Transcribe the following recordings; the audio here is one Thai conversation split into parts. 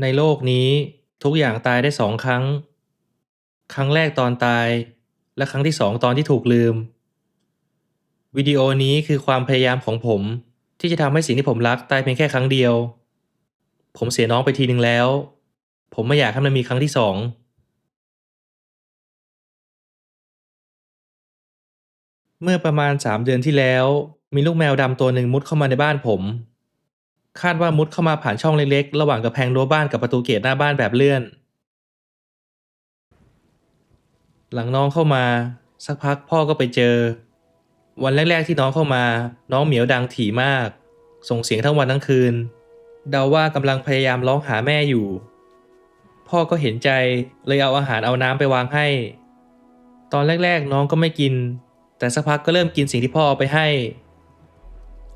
ในโลกนี้ทุกอย่างตายได้สองครั้ง ครั้งแรกตอนตาย และครั้งที่สองตอนที่ถูกลืม วิดีโอนี้คือความพยายามของผม ที่จะทำให้สิ่งที่ผมรักตายเพียงแค่ครั้งเดียว ผมเสียน้องไปทีหนึ่งแล้ว ผมไม่อยากให้มันมีครั้งที่สองเมื่อประมาณสามเดือนที่แล้ว มีลูกแมวดำตัวหนึ่งมุดเข้ามาในบ้านผม คาดว่ามุดเข้ามาผ่านช่องเล็กๆ ระหว่างกระแพงรั้วบ้านกับประตูเกตหน้าบ้านแบบเลื่อน หลังน้องเข้ามา สักพักพ่อก็ไปเจอ วันแรกๆที่น้องเข้ามา น้องเหมียวดังถี่มาก ส่งเสียงทั้งวันทั้งคืน เดาว่ากำลังพยายามร้องหาแม่อยู่ พ่อก็เห็นใจเลยเอาอาหารเอาน้ำไปวางให้ ตอนแรกๆ น้องก็ไม่กิน แต่สักพักก็เริ่มกินสิ่งที่พ่อเอาไปให้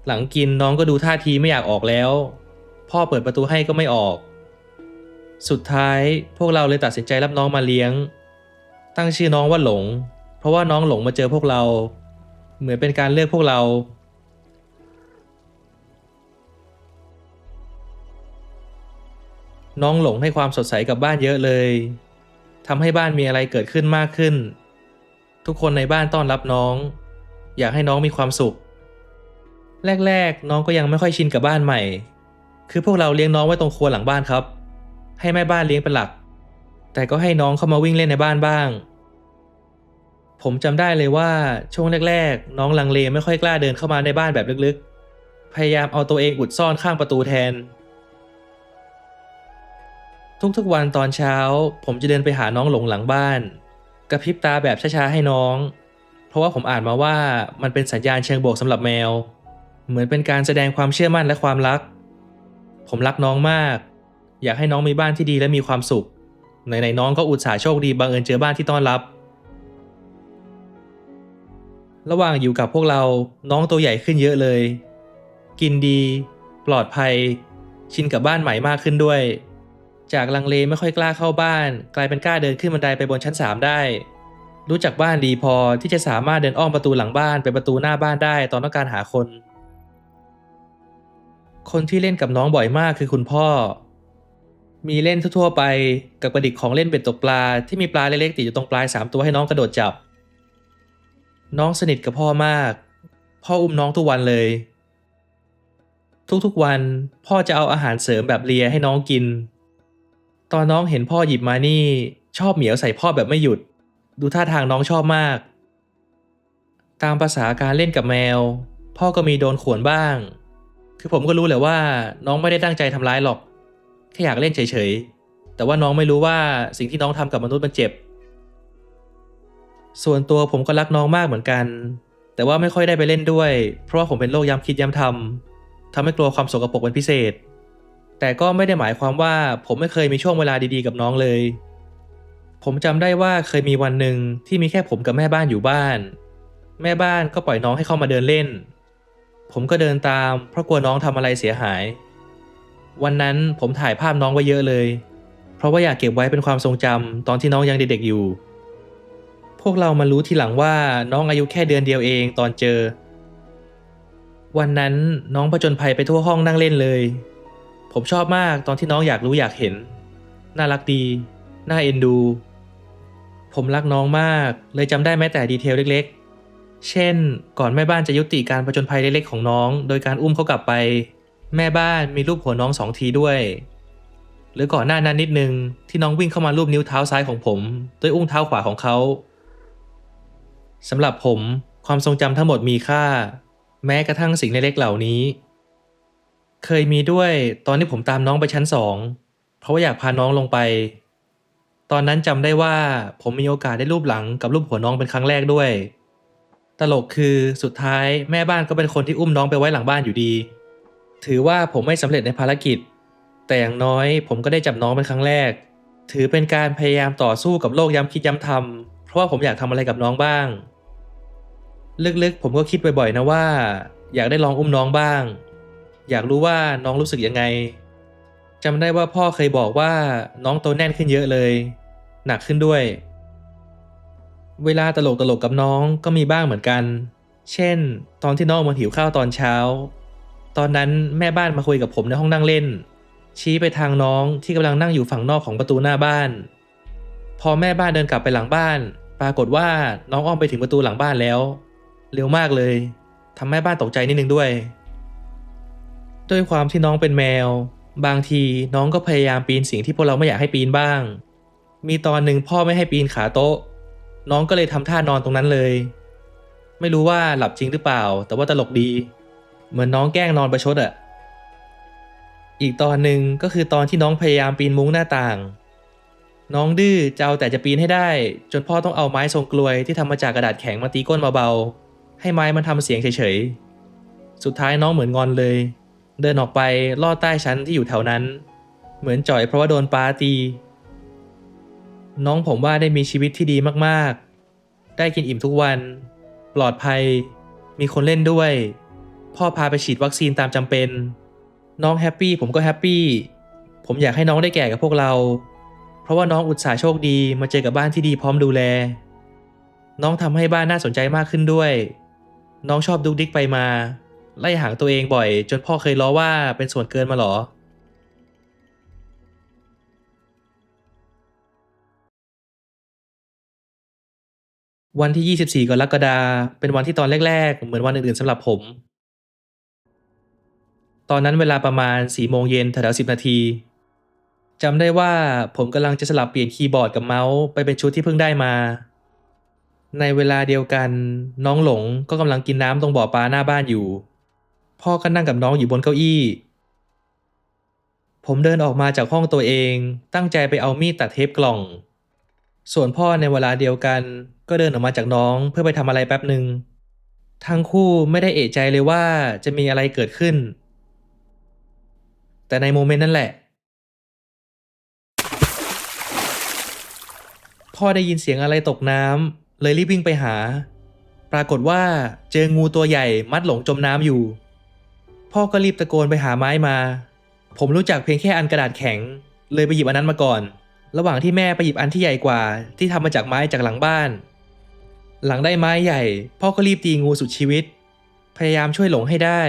หลังกินน้องก็ดูท่าทีไม่อยากออกแล้ว พ่อเปิดประตูให้ก็ไม่ออก สุดท้ายพวกเราเลยตัดสินใจรับน้องมาเลี้ยง ตั้งชื่อน้องว่าหลง เพราะว่าน้องหลงมาเจอพวกเรา เหมือนเป็นการเลือกพวกเราน้องหลงให้ความสดใสกับบ้านเยอะเลยทำให้บ้านมีอะไรเกิดขึ้นมากขึ้น ทุกคนในบ้านต้อนรับน้อง อยากให้น้องมีความสุข แรกๆ น้องก็ยังไม่ค่อยชินกับบ้านใหม่ คือพวกเราเลี้ยงน้องไว้ตรงครัวหลังบ้านครับ ให้แม่บ้านเลี้ยงเป็นหลัก แต่ก็ให้น้องเข้ามาวิ่งเล่นในบ้านบ้าง ผมจำได้เลยว่าช่วงแรก ๆ น้องลังเลไม่ค่อยกล้าเดินเข้ามาในบ้านแบบลึกๆ พยายามเอาตัวเองอุดซ่อนข้างประตูแทน ทุกๆวันตอนเช้า ผมจะเดินไปหาน้องหลงหลังบ้านกระพริบตาแบบช้าๆให้น้อง เพราะว่าผมอ่านมาว่ามันเป็นสัญญาณเชิงบวกสำหรับแมว เหมือนเป็นการแสดงความเชื่อมั่นและความรัก ผมรักน้องมาก อยากให้น้องมีบ้านที่ดีและมีความสุขไหนๆน้องก็อุตส่าห์โชคดีบังเอิญเจอบ้านที่ต้อนรับ ระหว่างอยู่กับพวกเราน้องตัวใหญ่ขึ้นเยอะเลย กินดี ปลอดภัย ชินกับบ้านใหม่มากขึ้นด้วย จากลังเลไม่ค่อยกล้าเข้าบ้าน กลายเป็นกล้าเดินขึ้นบันไดไปบนชั้นสามได้ รู้จักบ้านดีพอที่จะสามารถเดินอ้อมประตูหลังบ้านไปประตูหน้าบ้านได้ตอนต้องการหาคน คนที่เล่นกับน้องบ่อยมากคือคุณพ่อ มีเล่นทั่วๆไปกับกระดิกของเล่นเป็นตกปลาที่มีปลาเล็กๆติดอยู่ตรงปลายสามตัวให้น้องกระโดดจับ น้องสนิทกับพ่อมาก พ่ออุ้มน้องทุกวันเลย ทุกๆวันพ่อจะเอาอาหารเสริมแบบเลียให้น้องกิน ตอนน้องเห็นพ่อหยิบมานี่ ชอบเหมียวใส่พ่อแบบไม่หยุด ดูท่าทางน้องชอบมาก ตามภาษาการเล่นกับแมว พ่อก็มีโดนข่วนบ้าง คือผมก็รู้แหละว่าน้องไม่ได้ตั้งใจทำร้ายหรอก แค่อยากเล่นเฉยๆ แต่ว่าน้องไม่รู้ว่าสิ่งที่น้องทำกับมนุษย์มันเจ็บ ส่วนตัวผมก็รักน้องมากเหมือนกัน แต่ว่าไม่ค่อยได้ไปเล่นด้วย เพราะว่าผมเป็นโรคย้ำคิดย้ำทำทำให้กลัวความสกปรกเป็นพิเศษ แต่ก็ไม่ได้หมายความว่าผมไม่เคยมีช่วงเวลาดีๆกับน้องเลย ผมจำได้ว่าเคยมีวันหนึ่งที่มีแค่ผมกับแม่บ้านอยู่บ้าน แม่บ้านก็ปล่อยน้องให้เข้ามาเดินเล่น ผมก็เดินตามเพราะกลัวน้องทำอะไรเสียหาย วันนั้นผมถ่ายภาพน้องไว้เยอะเลย เพราะว่าอยากเก็บไว้เป็นความทรงจำตอนที่น้องยังเด็กๆอยู่ พวกเรามารู้ทีหลังว่าน้องอายุแค่เดือนเดียวเองตอนเจอ วันนั้นน้องผจญภัยไปทั่วห้องนั่งเล่นเลย ผมชอบมากตอนที่น้องอยากรู้อยากเห็น น่ารักดี น่าเอ็นดู ผมรักน้องมากเลยจำได้แม้แต่ดีเทลเล็กๆ เช่น ก่อนแม่บ้านจะยุติการผจญภัยเล็กๆของน้อง โดยการอุ้มเขากลับไป แม่บ้านมีรูปหัวน้องสองทีด้วย หรือก่อนหน้านั้นนิดนึงที่น้องวิ่งเข้ามารูปนิ้วเท้าซ้ายของผม ด้วยอุ้งเท้าขวาของเขาสำหรับผมความทรงจำทั้งหมดมีค่า แม้กระทั่งสิ่งเล็กๆเหล่านี้ เคยมีด้วยตอนที่ผมตามน้องไปชั้นสองเพราะว่าอยากพาน้องลงไป ตอนนั้นจำได้ว่าผมมีโอกาสได้รูปหลังกับรูปหัวน้องเป็นครั้งแรกด้วย ตลกคือสุดท้ายแม่บ้านก็เป็นคนที่อุ้มน้องไปไว้หลังบ้านอยู่ดี ถือว่าผมไม่สำเร็จในภารกิจ แต่อย่างน้อยผมก็ได้จับน้องเป็นครั้งแรก ถือเป็นการพยายามต่อสู้กับโลกย้ำคิดย้ำทำเพราะว่าผมอยากทำอะไรกับน้องบ้าง ลึกๆ ผมก็คิดบ่อยๆนะว่า อยากได้ลองอุ้มน้องบ้าง อยากรู้ว่าน้องรู้สึกยังไงจำได้ว่าพ่อเคยบอกว่าน้องโตแน่นขึ้นเยอะเลย หนักขึ้นด้วย เวลาตลกตลกๆกับน้องก็มีบ้างเหมือนกัน เช่น ตอนที่น้องมาหิวข้าวตอนเช้า ตอนนั้นแม่บ้านมาคุยกับผมในห้องนั่งเล่น ชี้ไปทางน้องที่กำลังนั่งอยู่ฝั่งนอกของประตูหน้าบ้าน พอแม่บ้านเดินกลับไปหลังบ้าน ปรากฏว่าน้องอ้อมไปถึงประตูหลังบ้านแล้ว เร็วมากเลยทำแม่บ้านตกใจนิดนึงด้วย ด้วยความที่น้องเป็นแมว บางทีน้องก็พยายามปีนสิ่งที่พวกเราไม่อยากให้ปีนบ้าง มีตอนหนึ่งพ่อไม่ให้ปีนขาโต๊ะ น้องก็เลยทำท่านอนตรงนั้นเลย ไม่รู้ว่าหลับจริงหรือเปล่า แต่ว่าตลกดี เหมือนน้องแกล้งนอนประชดอะอีกตอนหนึ่งก็คือตอนที่น้องพยายามปีนมุ้งหน้าต่าง น้องดื้อจะเอาแต่จะปีนให้ได้ จนพ่อต้องเอาไม้ทรงกลวยที่ทำมาจากกระดาษแข็งมาตีก้นเบาๆให้ไม้มันทำเสียงเฉยๆ สุดท้ายน้องเหมือนงอนเลย เดินออกไปลอดใต้ชั้นที่อยู่แถวนั้น เหมือนจ่อยเพราะว่าโดนปาตี น้องผมว่าได้มีชีวิตที่ดีมากๆ ได้กินอิ่มทุกวัน ปลอดภัย มีคนเล่นด้วย พ่อพาไปฉีดวัคซีนตามจำเป็น น้องแฮปปี้ผมก็แฮปปี้ ผมอยากให้น้องได้แก่กับพวกเรา เพราะว่าน้องอุตส่าห์โชคดีมาเจอกับบ้านที่ดีพร้อมดูแล น้องทำให้บ้านน่าสนใจมากขึ้นด้วย น้องชอบดุกดิกไปมา ไล่หางตัวเองบ่อย จนพ่อเคยล้อว่าเป็นส่วนเกินมาหรอ วันที่ 24 กรกฎาคมเป็นวันที่ตอนแรกๆ เหมือนวันอื่นๆสำหรับผม ตอนนั้นเวลาประมาณ4โมงเย็นแถวๆ10 นาทีจำได้ว่าผมกำลังจะสลับเปลี่ยนคีย์บอร์ดกับเมาส์ไปเป็นชุดที่เพิ่งได้มา ในเวลาเดียวกันน้องหลงก็กำลังกินน้ำตรงบ่อปลาหน้าบ้านอยู่ พ่อก็นั่งกับน้องอยู่บนเก้าอี้ ผมเดินออกมาจากห้องตัวเองตั้งใจไปเอามีดตัดเทปกล่อง ส่วนพ่อในเวลาเดียวกัน ก็เดินออกมาจากน้องเพื่อไปทำอะไรแป๊บหนึ่งทั้งคู่ไม่ได้เอะใจเลยว่าจะมีอะไรเกิดขึ้น แต่ในโมเมนต์นั่นแหละ พ่อได้ยินเสียงอะไรตกน้ำเลยรีบวิ่งไปหา ปรากฏว่าเจองูตัวใหญ่มัดหลงจมน้ำอยู่ พ่อก็รีบตะโกนไปหาไม้มา ผมรู้จักเพียงแค่อันกระดาษแข็ง เลยไปหยิบอันนั้นมาก่อน ระหว่างที่แม่ไปหยิบอันที่ใหญ่กว่า ที่ทำมาจากไม้จากหลังบ้าน หลังได้ไม้ใหญ่ พ่อก็รีบตีงูสุดชีวิต พยายามช่วยหลงให้ได้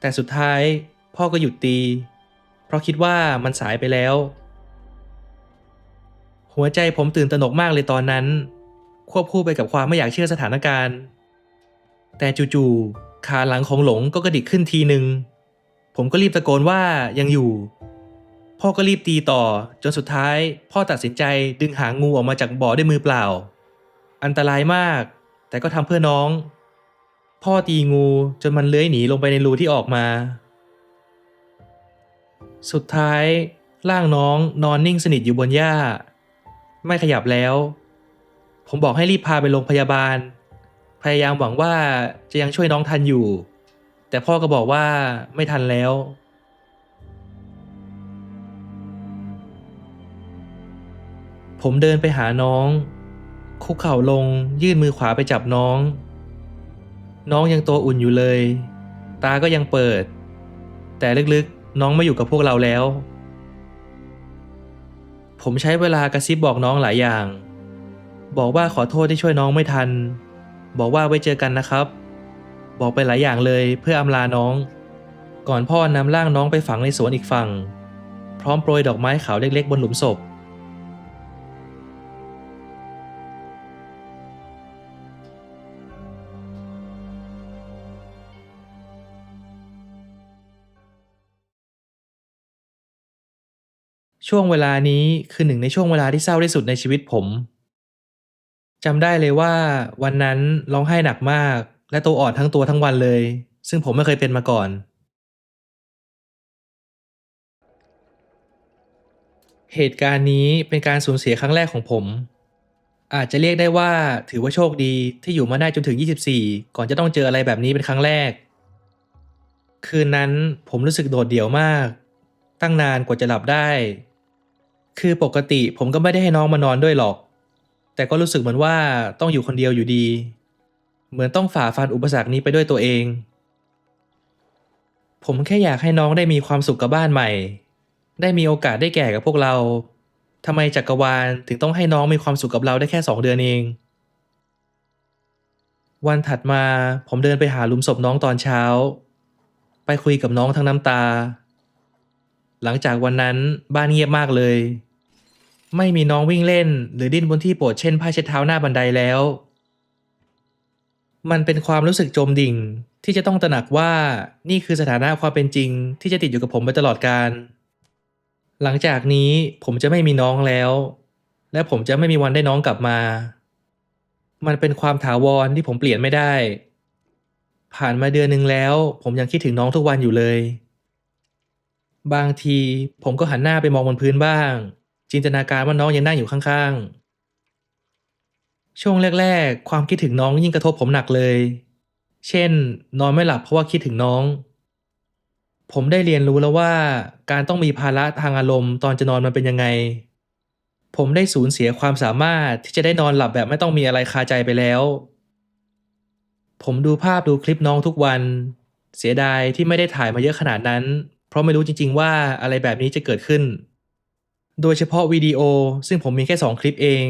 แต่สุดท้ายพ่อก็หยุดตี เพราะคิดว่ามันสายไปแล้ว หัวใจผมตื่นตระหนกมากเลยตอนนั้น ควบคู่ไปกับความไม่อยากเชื่อสถานการณ์ แต่จู่ๆขาหลังของหลงก็กระดิกขึ้นทีหนึ่งผมก็รีบตะโกนว่ายังอยู่ พ่อก็รีบตีต่อ จนสุดท้าย พ่อตัดสินใจดึงหางงูออกมาจากบ่อด้วยมือเปล่า อันตรายมาก แต่ก็ทำเพื่อน้อง พ่อตีงูจนมันเลื้อยหนีลงไปในรูที่ออกมา สุดท้ายร่างน้องนอนนิ่งสนิทอยู่บนหญ้า ไม่ขยับแล้ว ผมบอกให้รีบพาไปโรงพยาบาล พยายามหวังว่าจะยังช่วยน้องทันอยู่ แต่พ่อก็บอกว่าไม่ทันแล้ว ผมเดินไปหาน้อง คุกเข่าลงยื่นมือขวาไปจับน้อง น้องยังตัวอุ่นอยู่เลย ตาก็ยังเปิด แต่ลึกๆน้องไม่อยู่กับพวกเราแล้ว ผมใช้เวลากระซิบบอกน้องหลายอย่าง บอกว่าขอโทษที่ช่วยน้องไม่ทัน บอกว่าไว้เจอกันนะครับ บอกไปหลายอย่างเลยเพื่ออำลาน้อง ก่อนพ่อนำร่างน้องไปฝังในสวนอีกฝั่ง พร้อมโปรยดอกไม้ขาวเล็กๆ บนหลุมศพ ช่วงเวลานี้คือหนึ่งในช่วงเวลาที่เศร้าที่สุดในชีวิตผมจำได้เลยว่าวันนั้นร้องไห้หนักมาก และตัวอ่อนทั้งตัวทั้งวันเลย ซึ่งผมไม่เคยเป็นมาก่อน เหตุการณ์นี้เป็นการสูญเสียครั้งแรกของผม อาจจะเรียกได้ว่าถือว่าโชคดีที่อยู่มาได้จนถึง 24 ก่อนจะต้องเจออะไรแบบนี้เป็นครั้งแรก คืนนั้นผมรู้สึกโดดเดี่ยวมาก ตั้งนานกว่าจะหลับได้ คือปกติผมก็ไม่ได้ให้น้องมานอนด้วยหรอก แต่ก็รู้สึกเหมือนว่าต้องอยู่คนเดียวอยู่ดี เหมือนต้องฝ่าฟันอุปสรรคนี้ไปด้วยตัวเอง ผมแค่อยากให้น้องได้มีความสุขกับบ้านใหม่ ได้มีโอกาสได้แก่กับพวกเราทำไมจักรวาลถึงต้องให้น้องมีความสุขกับเราได้แค่สองเดือนเอง วันถัดมาผมเดินไปหาหลุมศพน้องตอนเช้า ไปคุยกับน้องทั้งน้ำตา หลังจากวันนั้นบ้านเงียบมากเลย ไม่มีน้องวิ่งเล่น หรือดิ้นบนที่โปรดเช่นผ้าเช็ดเท้าหน้าบันไดแล้ว มันเป็นความรู้สึกจมดิ่งที่จะต้องตระหนักว่านี่คือสถานะความเป็นจริง ที่จะติดอยู่กับผมไปตลอดกาลหลังจากนี้ผมจะไม่มีน้องแล้ว และผมจะไม่มีวันได้น้องกลับมา มันเป็นความถาวรที่ผมเปลี่ยนไม่ได้ ผ่านมาเดือนหนึ่งแล้ว ผมยังคิดถึงน้องทุกวันอยู่เลย บางทีผมก็หันหน้าไปมองบนพื้นบ้าง จินตนาการว่าน้องยังนั่งอยู่ข้างๆ ช่วงแรก ๆ ความคิดถึงน้องยิ่งกระทบผมหนักเลย เช่น นอนไม่หลับเพราะว่าคิดถึงน้อง ผมได้เรียนรู้แล้วว่า การต้องมีภาระทางอารมณ์ตอนจะนอนมันเป็นยังไง ผมได้สูญเสียความสามารถที่จะได้นอนหลับแบบไม่ต้องมีอะไรคาใจไปแล้ว ผมดูภาพดูคลิปน้องทุกวัน เสียดายที่ไม่ได้ถ่ายมาเยอะขนาดนั้น เพราะไม่รู้จริง ๆ ว่าอะไรแบบนี้จะเกิดขึ้น โดยเฉพาะวิดีโอซึ่งผมมีแค่ 2 คลิปเอง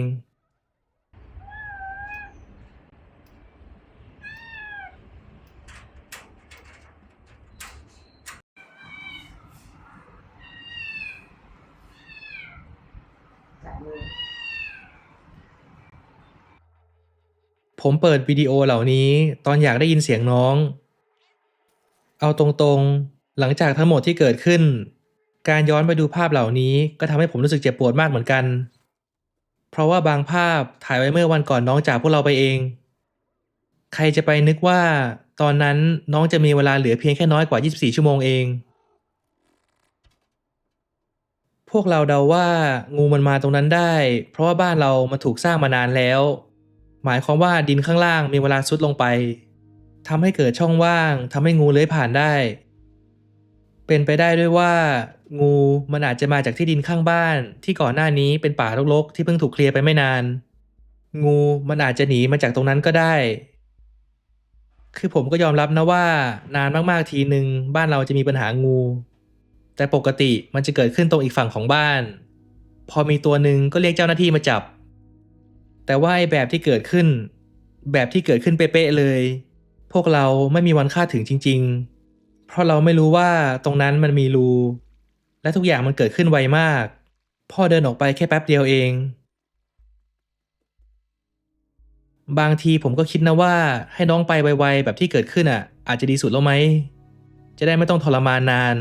ผมเปิดวิดีโอเหล่านี้ตอนอยากได้ยินเสียงน้อง เอาตรงๆ หลังจากทั้งหมดที่เกิดขึ้น การย้อนไปดูภาพเหล่านี้ก็ทำให้ผมรู้สึกเจ็บปวดมากเหมือนกัน เพราะว่าบางภาพถ่ายไว้เมื่อวันก่อนน้องจากพวกเราไปเอง ใครจะไปนึกว่า ตอนนั้นน้องจะมีเวลาเหลือเพียงแค่น้อยกว่า 24 ชั่วโมงเอง พวกเราเดาว่างูมันมาตรงนั้นได้ เพราะว่าบ้านเรามันถูกสร้างมานานแล้ว หมายความว่าดินข้างล่างมีเวลาซุดลงไปทำให้เกิดช่องว่างทำให้งูเลื้อยผ่านได้ เป็นไปได้ด้วยว่า งูมันอาจจะมาจากที่ดินข้างบ้าน ที่ก่อนหน้านี้เป็นป่ารกๆ ที่เพิ่งถูกเคลียร์ไปไม่นาน งูมันอาจจะหนีมาจากตรงนั้นก็ได้ คือผมก็ยอมรับนะว่า นานมากๆทีหนึ่งบ้านเราจะมีปัญหางู แต่ปกติมันจะเกิดขึ้นตรงอีกฝั่งของบ้าน พอมีตัวหนึ่งก็เรียกเจ้าหน้าที่มาจับ แต่ว่าไอ้แบบที่เกิดขึ้น แบบที่เกิดขึ้นเป๊ะๆเลย พวกเราไม่มีวันคาดถึงจริง ๆ เพราะเราไม่รู้ว่าตรงนั้นมันมีรู และทุกอย่างมันเกิดขึ้นไวมาก พ่อเดินออกไปแค่แป๊บเดียวเอง บางทีผมก็คิดนะว่าให้น้องไปไวๆแบบที่เกิดขึ้นอะ อาจจะดีสุดแล้วไหม จะได้ไม่ต้องทรมานนาน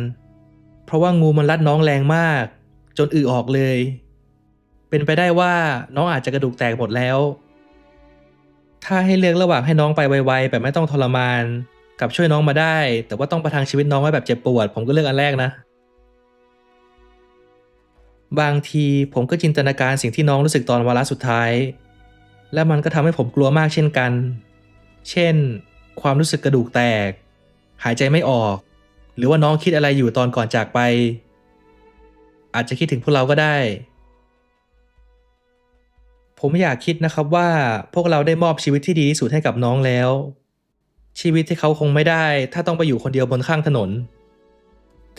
เพราะว่างูมันรัดน้องแรงมาก จนอือออกเลย เป็นไปได้ว่าน้องอาจจะกระดูกแตกหมดแล้ว ถ้าให้เลือกระหว่างให้น้องไปไวๆแบบไม่ต้องทรมาน กับช่วยน้องมาได้ แต่ว่าต้องประทังชีวิตน้องไว้แบบเจ็บปวด ผมก็เลือกอันแรกนะ บางทีผมก็จินตนาการสิ่งที่น้องรู้สึกตอนวาระสุดท้าย และมันก็ทำให้ผมกลัวมากเช่นกัน เช่น ความรู้สึกกระดูกแตก หายใจไม่ออก หรือว่าน้องคิดอะไรอยู่ตอนก่อนจากไป อาจจะคิดถึงพวกเราก็ได้ ผมอยากคิดนะครับว่าพวกเราได้มอบชีวิตที่ดีที่สุดให้กับน้องแล้ว ชีวิตที่เขาคงไม่ได้ ถ้าต้องไปอยู่คนเดียวบนข้างถนน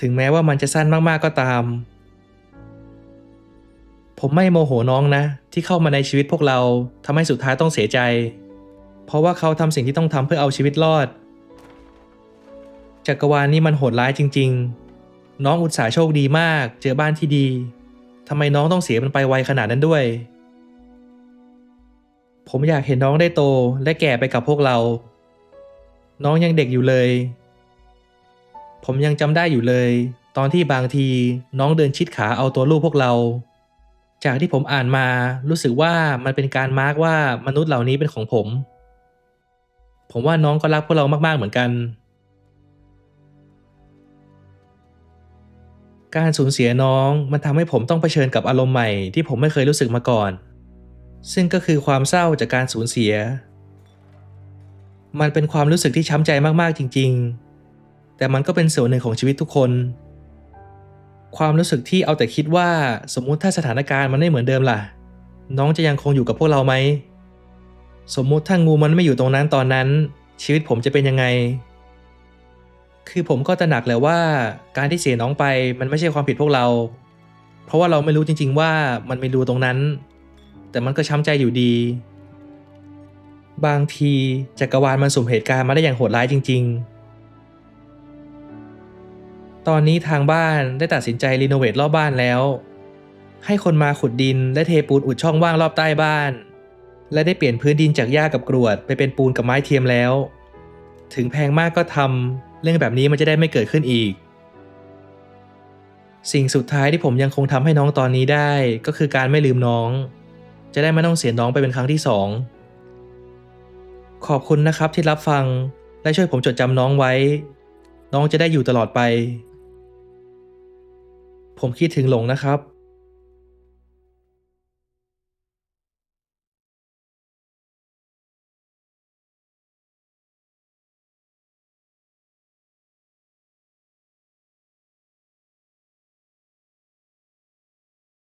ถึงแม้ว่ามันจะสั้นมากๆก็ตาม ผมไม่โมโหน้องนะ ที่เข้ามาในชีวิตพวกเราทำให้สุดท้ายต้องเสียใจ เพราะว่าเขาทำสิ่งที่ต้องทำเพื่อเอาชีวิตรอด จักรวาลนี้มันโหดร้ายจริง ๆ น้องอุตส่าห์โชคดีมาก เจอบ้านที่ดีทำไมน้องต้องเสียมันไปไวขนาดนั้นด้วย ผมอยากเห็นน้องได้โตและแก่ไปกับพวกเรา น้องยังเด็กอยู่เลย ผมยังจำได้อยู่เลย ตอนที่บางทีน้องเดินชิดขาเอาตัวลูกพวกเรา จากที่ผมอ่านมารู้สึกว่ามันเป็นการมาร์กว่ามนุษย์เหล่านี้เป็นของผม ผมว่าน้องก็รักพวกเรามากๆเหมือนกัน การสูญเสียน้องมันทำให้ผมต้องเผชิญกับอารมณ์ใหม่ที่ผมไม่เคยรู้สึกมาก่อน ซึ่งก็คือความเศร้าจากการสูญเสีย มันเป็นความรู้สึกที่ช้ำใจมากๆจริง ๆ แต่มันก็เป็นส่วนหนึ่งของชีวิตทุกคน ความรู้สึกที่เอาแต่คิดว่าสมมุติถ้าสถานการณ์มันไม่เหมือนเดิมล่ะ น้องจะยังคงอยู่กับพวกเราไหม สมมุติถ้างูมันไม่อยู่ตรงนั้นตอนนั้น ชีวิตผมจะเป็นยังไง คือผมก็ตระหนักแล้วว่าการที่เสียน้องไปมันไม่ใช่ความผิดพวกเรา เพราะว่าเราไม่รู้จริง ๆ ว่ามันไมีรูตรงนั้น แต่มันก็ช้ำใจอยู่ดี บางทีจักรวาลมันสุ่มเหตุการณ์มาได้อย่างโหดร้ายจริง ๆ ตอนนี้ทางบ้านได้ตัดสินใจรีโนเวทรอบบ้านแล้ว ให้คนมาขุดดินและเทปูนอุดช่องว่างรอบใต้บ้าน และได้เปลี่ยนพื้นดินจากหญ้ากับกรวดไปเป็นปูนกับไม้เทียมแล้ว ถึงแพงมากก็ทำเรื่องแบบนี้มันจะได้ไม่เกิดขึ้นอีก สิ่งสุดท้ายที่ผมยังคงทำให้น้องตอนนี้ได้ก็คือการไม่ลืมน้อง จะได้ไม่ต้องเสียน้องไปเป็นครั้งที่สอง ขอบคุณนะครับที่รับฟังและช่วยผมจดจำน้องไว้ น้องจะได้อยู่ตลอดไป ผมคิดถึงหลงนะครับ